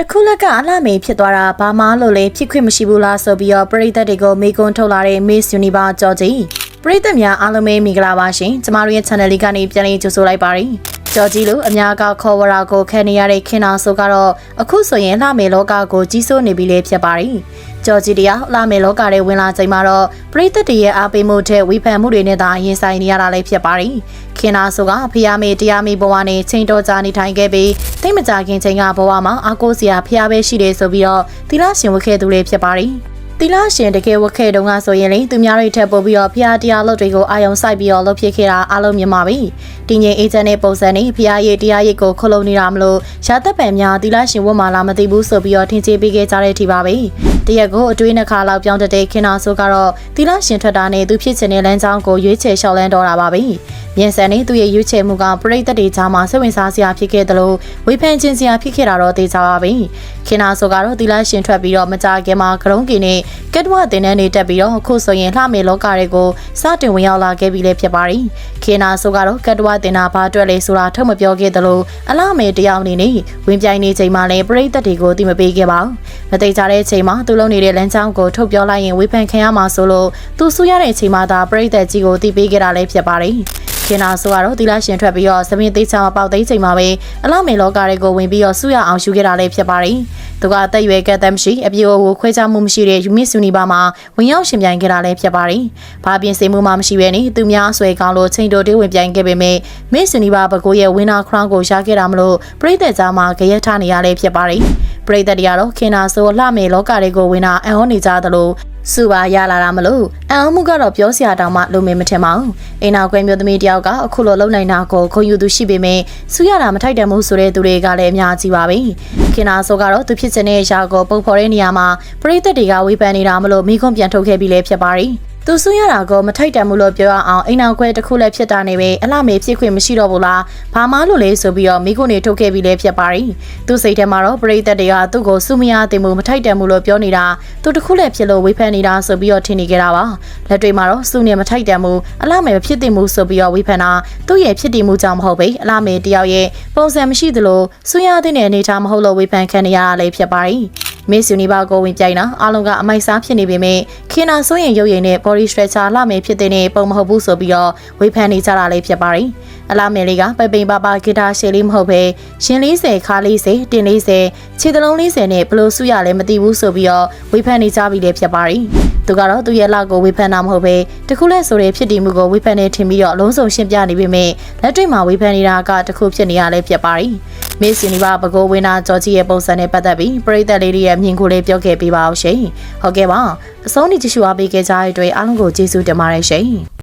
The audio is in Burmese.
တခုလက်ကအလှမေဖြစ်သွားတာဘာမှလို့လဲဖြစ်ခွင့်မရှိဘူးလားဆိုပြီးတော့ပရိသတ်တွေကိုမေးခွန်းထုတ်လာတဲ့ Miss Universe ကြော်ကြီးပရိသတ်များအားလုံးပဲမင်္ဂလာပါရှင်ကျမတို့ရဲ့ channel လေးကနေပြန်လည်ကြိုဆိုလိုက်ပါရစေ ကြော်ကြီးလို့အများကခေါ်ဝရာကိုခံနေရတဲ့ခင်နာဆိုကတော့အခုဆိုရင်လှမေလောကကိုကြီးစိုးနေပြီလေဖြစ်ပါရီကြော်ကြီးတရားလှမေလောကထဲဝင်လာချိန်မှာတော့ပရိသတ်တွေရဲ့အားပေးမှုတဲ့ဝေဖန်မှုတွေနဲ့သာရင်ဆိုင်နေရတာလည်းဖြစ်ပါရီခင်နာဆိုကဖျားမေတရားမေဘဝနဲ့ချိန်တော်ကြာနေထိုင်ခဲ့ပြီးတိတ်မကြခင်ချိန်ကဘဝမှာအားကိုးစရာဖျားပဲရှိတယ်ဆိုပြီးတော့သီလရှင်ဝတ်ခဲ့သူလေးဖြစ်ပါရီ တီလာရှင်တကယ်ဝက်ခဲ့တုန်းကဆိုရင်လေသူများတွေထက်ပိုပြီးတော့ဖျားတရားလုပ်တွေကိုအာယုံစိုက်ပြီးတော့လုပ်ဖြစ်ခဲ့တာအားလုံးမြင်ပါပြီ။တင်းငင်အေဂျင့်နဲ့ပုံစံနဲ့ဖျားရည်တရားရည်ကိုခလုံးနေတာမလို့ရာသက်ပံများတီလာရှင်ဝတ်မာလာမသိဘူးဆိုပြီးတော့ထင်ကြေးပေးခဲ့ကြတဲ့အထိပါပဲ။ တရက်ကိုအတွေးနှစ်ခါလောက်ပြောင်းတတဲ့ခင်နာဆိုကတော့တီလာရှင်ထွက်တာနဲ့သူဖြစ်ချင်တဲ့လမ်းကြောင်းကိုရွေးချယ်လျှောက်လန်းတော့တာပါပဲ။မြန်ဆန်နဲ့သူ့ရဲ့ရွေးချယ်မှုကပရိသတ်တွေကြားမှာစိတ်ဝင်စားစရာဖြစ်ခဲ့တယ်လို့ဝေဖန်ခြင်းစရာဖြစ်ခဲ့တာတော့သိကြပါပြီ။ခင်နာဆိုကတော့တီလာရှင်ထွက်ပြီးတော့မကြခင်မှာကရုံးကင်နဲ့ကက်တဝတင်တဲ့နေတက်ပြီးတော့အခုဆိုရင်လှမေလောကတွေကိုစတင်ဝင်ရောက်လာခဲ့ပြီလေဖြစ်ပါရီ။ခင်နာဆိုကတော့ကက်တဝတင်တာဘာအတွက်လဲဆိုတာထုတ်မပြောခဲ့တယ်လို့အလားမေတယောက်အနေနဲ့ဝင်ပြိုင်နေချိန်မှာလည်းပရိသတ်တွေကိုသိမပေးခဲ့ပါဘူး။ မသိကြတဲ့အချိန်မှာသူလုံနေတဲ့လမ်းကြောင်းကိုထုတ်ပြောလိုက်ရင်ဝေဖန်ခံရမှာဆိုလို့သူဆူရတဲ့အချိန်မှာသာပရိသတ်ကြီးကိုသိပေးခဲ့တာလည်းဖြစ်ပါရီ။ခင်နာဆိုကတော့သီလရှင်ထွက်ပြီးတော့သမင်းသေးချာမပေါက်သိချိန်မှာပဲအလောက်မေလောကတွေကိုဝင်ပြီးတော့ဆူရအောင်ယူခဲ့တာလည်းဖြစ်ပါတယ်။သူကအသက်အရွယ်ကက်သက်မရှိအပြည့်အဝခွဲခြားမှုမရှိတဲ့ယူမစ်ဆူနီဘာမှာဝင်ရောက်ရှင်ပြိုင်ခဲ့တာလည်းဖြစ်ပါတယ်။ဘာပြင်ဆင်မှုမှမရှိဘဲနဲ့သူများဆွဲကောင်းလို့ချိန်တိုတေးဝင်ပြိုင်ခဲ့ပေမဲ့မစ်ဆူနီဘာဘကိုရဲ့ဝင်းနာခရောင်းကိုရခဲ့တာမလို့ပြည်သက်ကြားမှာကြရက်ထနေရလည်းဖြစ်ပါတယ်။ ပြည်သက်တွေကတော့ခင်နာဆိုလှမေလောကတွေကိုဝင်တာအံ့ဩနေကြသလိုစူပါရလာတာမလို့အံ့ဩမှုကတော့ပြောစရာတောင်မှလုံမေမထင်ပါဘူးအိမ်နာခွဲမျိုးသမီးတယောက်ကအခုလိုလုံနိုင်တာကိုခုံယူသူရှိပေမဲ့စူရတာမထိုက်တယ်မှုဆိုတဲ့သူတွေကလည်းအများကြီးပါပဲခင်နာဆိုကတော့သူဖြစ်ချင်တဲ့အရာကိုပုံဖော်တဲ့နေရာမှာပရိသတ်တွေကဝေဖန်နေတာမလို့မိခွန်းပြန်ထုတ်ခဲ့ပြီးလည်းဖြစ်ပါတယ် သူဆွရတာကိုမထိုက်တန်ဘူးလို့ပြောရအောင်အိမ်နောက်ခွဲတစ်ခုလည်းဖြစ်တာနေပဲအလှမေဖြစ်ခွင့်မရှိတော့ဘူးလားဘာမှလို့လဲဆိုပြီးတော့မိခုနေထုတ်ခဲ့ပြီးလည်းဖြစ်ပါရီသူစိတ်ထဲမှာတော့ပရိသတ်တွေကသူ့ကိုစုမရတင်မှုမထိုက်တန်ဘူးလို့ပြောနေတာသူတစ်ခုလည်းဖြစ်လို့ဝေဖန်နေတာဆိုပြီးတော့ထင်နေကြတာပါလက်တွေမှာတော့စုနေမထိုက်တန်မှုအလှမေမဖြစ်တင်မှုဆိုပြီးတော့ဝေဖန်တာသူ့ရဲ့ဖြစ်တည်မှုကြောင့်မဟုတ်ပဲအလှမေတယောက်ရဲ့ပုံစံမရှိသလိုဆွရတဲ့အနေထားမဟုတ်လို့ဝေဖန်ခံနေရတာလည်းဖြစ်ပါရီ Miss Universe ကိုဝင်ပြိုင်တာအားလုံးကအမိုက်စားဖြစ်နေပေမဲ့ခင်နာဆိုရင်ရုပ်ရည်နဲ့ body structure လှမယ်ဖြစ်တဲ့ပုံမဟုတ်ဘူးဆိုပြီးတော့ဝေဖန်နေကြတာလည်းဖြစ်ပါတယ်။အလားမယ်လေးကပိပိန်ပါပါဂီတာရှယ်လေးမဟုတ်ပဲရှင်40ခါ40တင်40ခြေတလုံး40နဲ့ဘလို့စုရလဲမသိဘူးဆိုပြီးတော့ဝေဖန်နေကြပြီလည်းဖြစ်ပါတယ်။သူကတော့သူ့ရဲ့လောက်ကိုဝေဖန်တာမဟုတ်ပဲတခုလဲဆိုတဲ့ဖြစ်တည်မှုကိုဝေဖန်နေထင်ပြီးတော့အလုံးစုံရှင်းပြနေပေမဲ့လက်တွေ့မှာဝေဖန်နေတာကတခုဖြစ်နေရလဲဖြစ်ပါတယ်။ Miss Universe ဘကိုဝင်းနာဂျော်ဂျီရဲ့ပုံစံနဲ့ပတ်သက်ပြီးပရိသတ်လေးတွေရဲ့မြင်ကိုလေးပြောခဲ့ပေးပါအောင်ရှင်။ဟုတ်ကဲ့ပါ။အဆုံးထိကြည့်ရှုအားပေးခဲ့ကြတဲ့အတွက်အားလုံးကိုကျေးဇူးတင်ပါတယ်ရှင်။